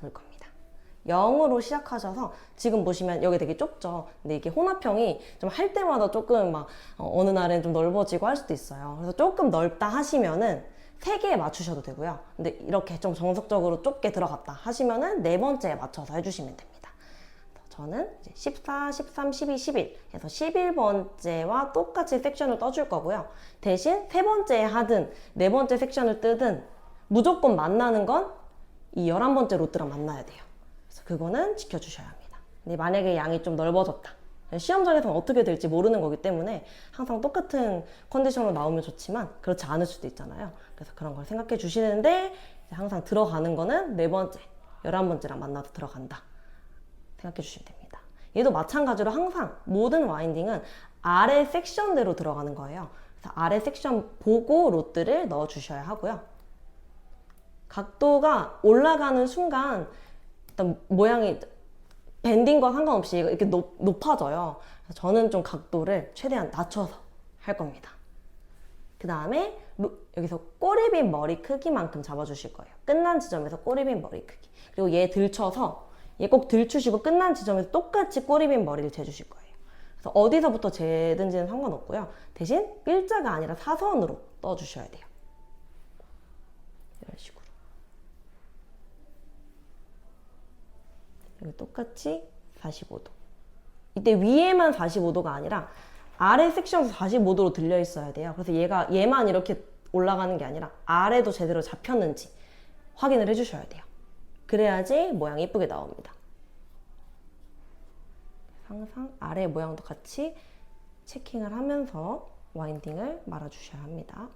볼 겁니다. 0으로 시작하셔서 지금 보시면 여기 되게 좁죠. 근데 이게 혼합형이 좀 할 때마다 조금 막 어, 느 날엔 좀 넓어지고 할 수도 있어요. 그래서 조금 넓다 하시면은 세 개에 맞추셔도 되고요. 근데 이렇게 좀 정석적으로 좁게 들어갔다 하시면은 네 번째에 맞춰서 해주시면 됩니다. 저는 이제 14, 13, 12, 11 해서 11번째와 똑같이 섹션을 떠줄 거고요. 대신 세 번째에 하든 네 번째 섹션을 뜨든 무조건 만나는 건 이 11번째 로트랑 만나야 돼요. 그래서 그거는 지켜주셔야 합니다. 근데 만약에 양이 좀 넓어졌다. 시험장에서는 어떻게 될지 모르는 거기 때문에 항상 똑같은 컨디션으로 나오면 좋지만 그렇지 않을 수도 있잖아요. 그래서 그런 걸 생각해 주시는데 항상 들어가는 거는 네 번째, 열한 번째랑 만나서 들어간다. 생각해 주시면 됩니다. 얘도 마찬가지로 항상 모든 와인딩은 아래 섹션대로 들어가는 거예요. 그래서 아래 섹션 보고 로트를 넣어 주셔야 하고요. 각도가 올라가는 순간 일단 모양이 밴딩과 상관없이 이렇게 높, 높아져요. 저는 좀 각도를 최대한 낮춰서 할 겁니다. 그 다음에 여기서 꼬리빈 머리 크기만큼 잡아주실 거예요. 끝난 지점에서 꼬리빈 머리 크기. 그리고 얘 들쳐서 얘 꼭 들추시고 끝난 지점에서 똑같이 꼬리빈 머리를 재주실 거예요. 그래서 어디서부터 재든지는 상관없고요. 대신 일자가 아니라 사선으로 떠주셔야 돼요. 이런 식으로. 그리고 똑같이 45도. 이때 위에만 45도가 아니라 아래 섹션에서 45도로 들려 있어야 돼요. 그래서 얘가 얘만 이렇게 올라가는 게 아니라 아래도 제대로 잡혔는지 확인을 해주셔야 돼요. 그래야지 모양이 이쁘게 나옵니다. 항상 아래 모양도 같이 체킹을 하면서 와인딩을 말아주셔야 합니다.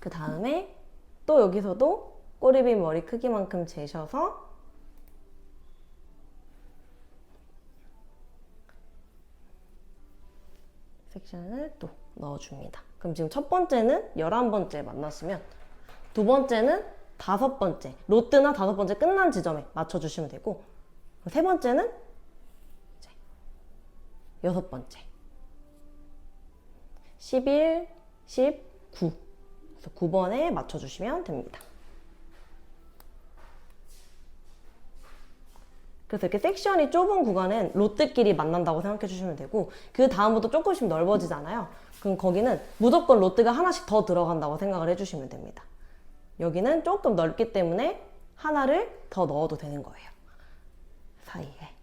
그 다음에 또 여기서도 꼬리빗 머리 크기만큼 재셔서 섹션을 또 넣어줍니다. 그럼 지금 첫 번째는 11번째 만났으면 두 번째는 다섯 번째, 로트나 다섯 번째 끝난 지점에 맞춰주시면 되고 세 번째는 여섯 번째 11, 19 그래서 9번에 맞춰주시면 됩니다. 그래서 이렇게 섹션이 좁은 구간은 롯들끼리 만난다고 생각해 주시면 되고 그 다음부터 조금씩 넓어지잖아요. 그럼 거기는 무조건 롯드가 하나씩 더 들어간다고 생각을 해주시면 됩니다. 여기는 조금 넓기 때문에 하나를 더 넣어도 되는 거예요. 사이에.